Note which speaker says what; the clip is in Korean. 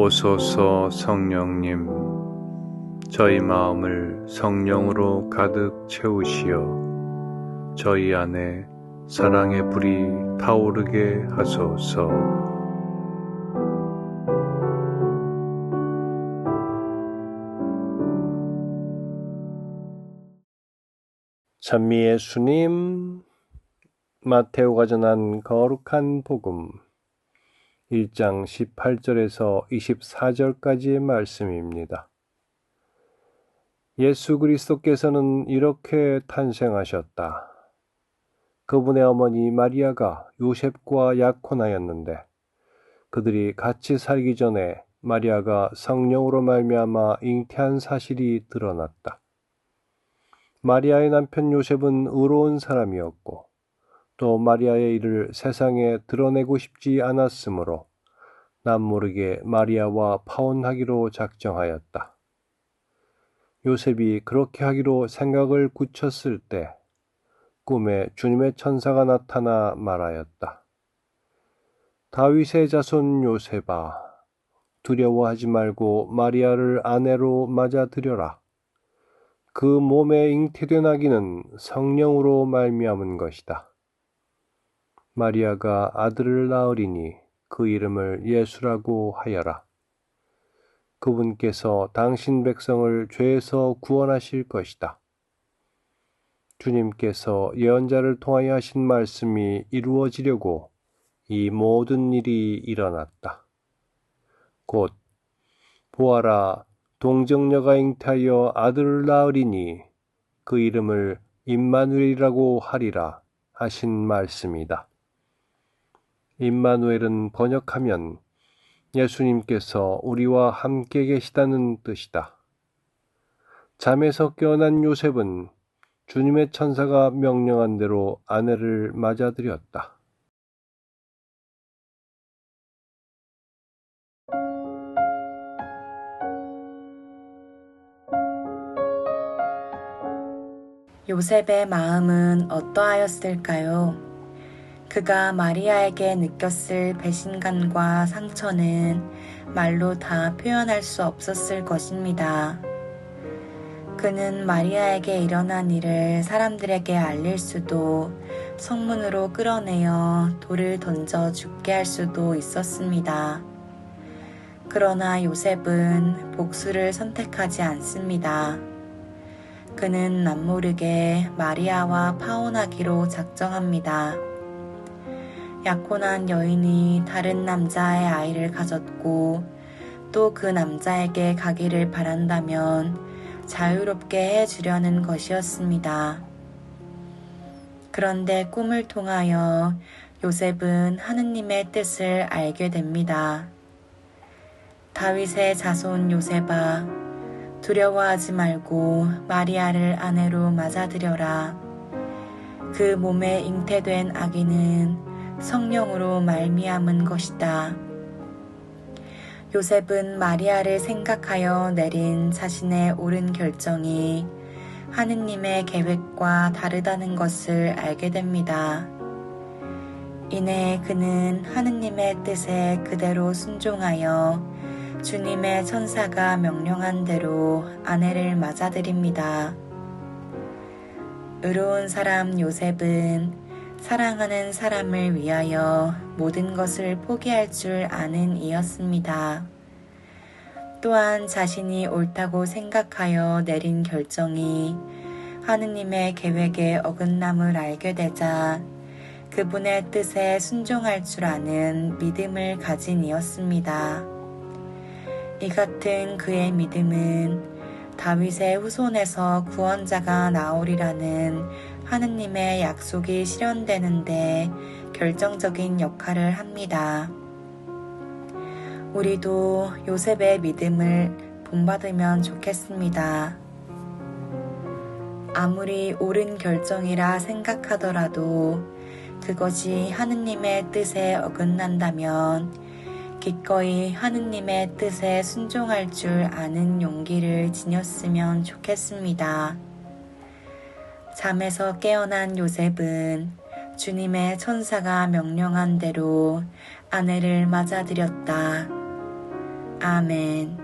Speaker 1: 오소서 성령님, 저희 마음을 성령으로 가득 채우시어 저희 안에 사랑의 불이 타오르게 하소서. 찬미의 수님, 마테오가 전한 거룩한 복음 1장 18절에서 24절까지의 말씀입니다. 예수 그리스도께서는 이렇게 탄생하셨다. 그분의 어머니 마리아가 요셉과 약혼하였는데 그들이 같이 살기 전에 마리아가 성령으로 말미암아 잉태한 사실이 드러났다. 마리아의 남편 요셉은 의로운 사람이었고 또 마리아의 일을 세상에 드러내고 싶지 않았으므로 남모르게 마리아와 파혼하기로 작정하였다. 요셉이 그렇게 하기로 생각을 굳혔을 때 꿈에 주님의 천사가 나타나 말하였다. 다윗의 자손 요셉아, 두려워하지 말고 마리아를 아내로 맞아들여라. 그 몸에 잉태된 아기는 성령으로 말미암은 것이다. 마리아가 아들을 낳으리니 그 이름을 예수라고 하여라. 그분께서 당신 백성을 죄에서 구원하실 것이다. 주님께서 예언자를 통하여 하신 말씀이 이루어지려고 이 모든 일이 일어났다. 곧 보아라 동정녀가 잉태하여 아들을 낳으리니 그 이름을 임마누엘이라고 하리라 하신 말씀이다. 임마누엘은 번역하면 예수님께서 우리와 함께 계시다는 뜻이다. 잠에서 깨어난 요셉은 주님의 천사가 명령한 대로 아내를 맞아들였다.
Speaker 2: 요셉의 마음은 어떠하였을까요? 그가 마리아에게 느꼈을 배신감과 상처는 말로 다 표현할 수 없었을 것입니다. 그는 마리아에게 일어난 일을 사람들에게 알릴 수도 성문으로 끌어내어 돌을 던져 죽게 할 수도 있었습니다. 그러나 요셉은 복수를 선택하지 않습니다. 그는 남모르게 마리아와 파혼하기로 작정합니다. 약혼한 여인이 다른 남자의 아이를 가졌고 또 그 남자에게 가기를 바란다면 자유롭게 해주려는 것이었습니다. 그런데 꿈을 통하여 요셉은 하느님의 뜻을 알게 됩니다. 다윗의 자손 요셉아, 두려워하지 말고 마리아를 아내로 맞아들여라. 그 몸에 잉태된 아기는 성령으로 말미암은 것이다. 요셉은 마리아를 생각하여 내린 자신의 옳은 결정이 하느님의 계획과 다르다는 것을 알게 됩니다. 이내 그는 하느님의 뜻에 그대로 순종하여 주님의 천사가 명령한 대로 아내를 맞아들입니다. 의로운 사람 요셉은 사랑하는 사람을 위하여 모든 것을 포기할 줄 아는 이였습니다. 또한 자신이 옳다고 생각하여 내린 결정이 하느님의 계획에 어긋남을 알게 되자 그분의 뜻에 순종할 줄 아는 믿음을 가진 이었습니다. 이 같은 그의 믿음은 다윗의 후손에서 구원자가 나오리라는 하느님의 약속이 실현되는데 결정적인 역할을 합니다. 우리도 요셉의 믿음을 본받으면 좋겠습니다. 아무리 옳은 결정이라 생각하더라도 그것이 하느님의 뜻에 어긋난다면 기꺼이 하느님의 뜻에 순종할 줄 아는 용기를 지녔으면 좋겠습니다. 잠에서 깨어난 요셉은 주님의 천사가 명령한 대로 아내를 맞아들였다. 아멘.